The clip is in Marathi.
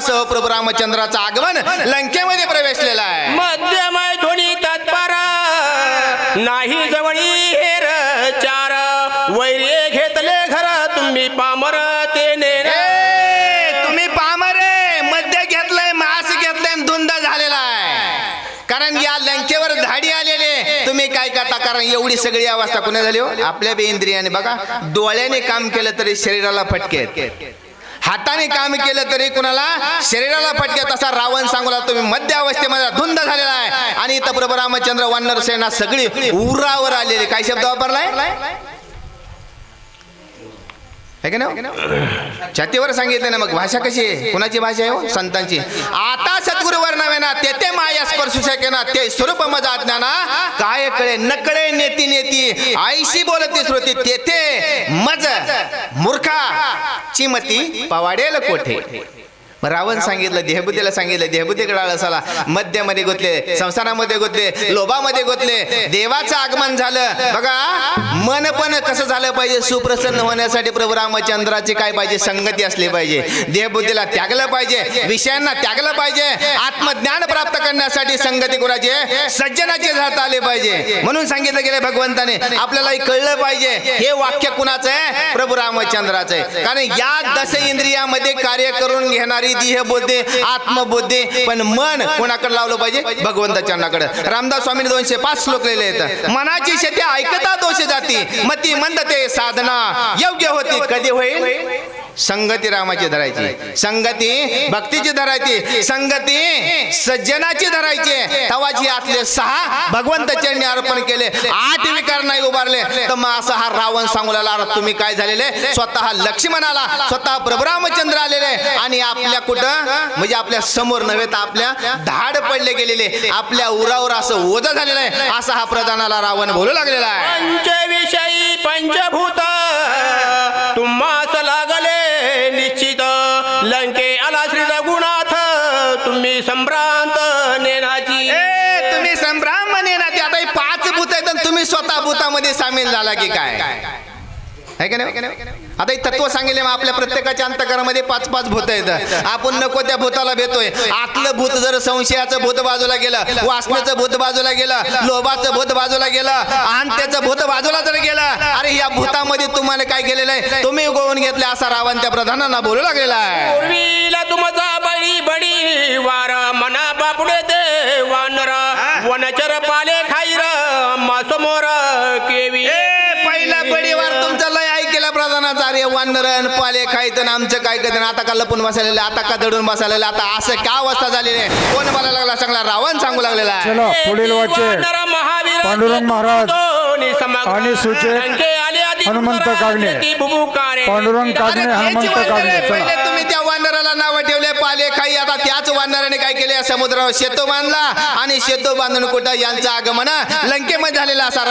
सह प्रभू रामचंद्राचं आगमन लंकेमध्ये प्रवेशलेलं आहे. मध्यमय ध्वनी तत्पर नाही जवळी हेर चार वैरे घेतले घर तुम्ही पामर ते नेर. तुम्ही पामरे मध्य घेतलंय मास घेतलंय धुंद झालेला आहे. कारण या लंकेवर धाडी आलेले तुम्ही काय करता? कारण एवढी सगळी अवस्था कुणा झाली हो? आपल्या बे इंद्रियाने. बघा डोळ्याने काम केलं तरी शरीराला फटके. हाताने काम केलं तरी कुणाला शरीराला फटक्यात तसा रावण सांगूला तुम्ही मध्य अवस्थेमध्ये धुंद झालेला आहे. आणि इथं प्रभू रामचंद्र वानर सेना सगळी उरावर आलेली. काय शब्द वापरलाय? का हो? छातीवर सांगितलं ना मग. भाषा कशी आहे? कुणाची भाषा आहे हो? संतांची. आता सद्गुरु वर्णवे ना ते ते माया स्पर्शू शके ना ते स्वरूप मजा अज्ञाना काय कळे नकळे नेती नेती आईशी बोलती श्रुती तेथे मज मूर्खा चिमती पवाडेल कोठे? रावण सांगितलं देहबुद्धीला सांगितलं देहबुद्धीकडे आळसाला मध्यमध्ये गुतले संसारामध्ये गुतले लोभामध्ये गुतले देवाचं आगमन झालं. बघा मन पण कसं झालं पाहिजे सुप्रसन्न होण्यासाठी प्रभू रामचंद्राची काय पाहिजे संगती असली पाहिजे. देहबुद्धीला त्यागलं पाहिजे विषयांना त्यागलं पाहिजे आत्मज्ञान प्राप्त करण्यासाठी संगती कुणाची? सज्जनाचे जाता आले पाहिजे. म्हणून सांगितलं गेलं भगवंताने आपल्याला कळलं पाहिजे हे वाक्य कुणाचं आहे? प्रभू रामचंद्राचं आहे. कारण या दश इंद्रियामध्ये कार्य करून घेणारी देह बुद्धी आत्मबोधे पण मन कोणाकडे लावलं पाहिजे? भगवंताच्या रामदास स्वामीने दोनशे पाच श्लोक लिहिले आहेत. मनाची शेती ऐकता दोष जाती. मती मंदते साधना. योग्य होती कधी होईल? संगती रामाची धरायची. संगती भक्तीची धरायची. संगती सज्जनाची धरायची. तवाची आतले सहा भगवंत चरणी अर्पण केले आठ विकार नाही उभारले तर मग असा हा रावण सांगू लागला तुम्ही काय झालेले? स्वतः लक्ष्मणाला स्वतः प्रभुरामचंद्र आलेले आणि आपल्या कुठं? म्हणजे आपल्यासमोर नव्हे तर आपल्या धाड पडले गेलेले. आपल्या उरावर असं ओझ झालेलं आहे. असा हा प्रधानाला रावण बोलू लागलेला आहे. पंचविषयी पंचभूत लंके आला श्री रघुनाथ तुम्ही संभ्रांत नेनाची तुम्ही संभ्राम नेनाची आता हे पाच भूत आहेत तुम्ही स्वतः भूतामध्ये सामील झाला की काय? है का नाही? आता हे तत्व सांगितले मग आपल्या प्रत्येकाच्या अंतकरामध्ये पाच पाच भूत आहेत. आपण नको त्या भूताला भेटतोय. आतलं भूत जर संशयाचं भूत बाजूला गेलं वासनेचं भूत बाजूला गेलं लोभाचं भूत बाजूला गेलं अहंतेचं भूत बाजूला जर गेलं अरे या भूतामध्ये तुम्हाला काय केलेलं आहे? तुम्ही गोवून घेतले असा रावण त्या प्रधानांना बोलू लागलेला आहे. पूर्वीला तुमचा बळी बडी वार मना बापुडे ते वानर वनचर पाले खाईर समोर केवी. ए, पहिला बडीवार तुमचा लय ऐकेला प्रधानाचा अरे वानरण पाले खायचं आमचं काय करतं आता का लपून बसायला आता का दडून बसायला आता असं काय अवस्था झालेली आहे? कोण मला लागला? चांगला रावण सांगू लागलेला आहे. चलो पुढील वाचे पांडुरंग महाराज आणि आधी हनुमंत कागणे. पांडुरंग कागणे हनुमंत कागणे चला. तुम्ही त्या वानराला नाव ठेवले पाले खाई आता त्याच वानराने काय केले? या समुद्रावर शेतो बांधला आणि शेतो बांधून कुठं यांचं आगमन लंकेमध्ये झालेला असा